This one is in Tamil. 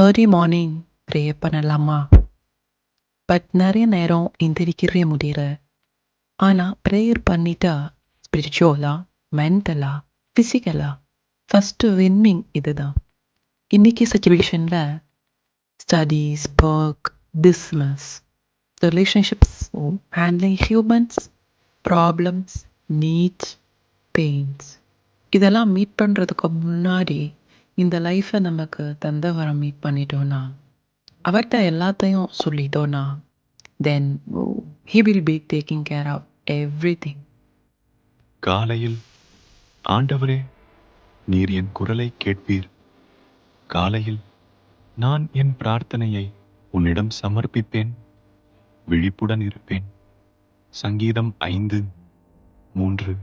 ஏர்லி மார்னிங் ப்ரே பண்ணலாமா? பட் நிறைய நேரம் எந்திரிக்கவே முடியல. ஆனால் ப்ரேயர் பண்ணிட்டா ஸ்பிரிச்சுவலா மென்டலா ஃபிசிக்கலா ஃபஸ்ட்டு வின்னிங் இதுதான். இன்னைக்கு சுச்சுவேஷனில் studies work business relationships handling humans problems needs pains இதெல்லாம் மீட் பண்ணுறதுக்கு முன்னாடி இந்த லைஃப்பை நமக்கு தந்தவரை மீட் பண்ணிட்டோன்னா அவர்கிட்ட எல்லாத்தையும் சொல்லிட்டோன்னா then he will be taking care of everything காலையில் ஆண்டவரே நீர் என் குரலை கேட்பீர். காலையில் நான் என் பிரார்த்தனையை உன்னிடம் சமர்ப்பிப்பேன். விழிப்புடன் இருப்பேன். சங்கீதம் ஐந்து மூன்று.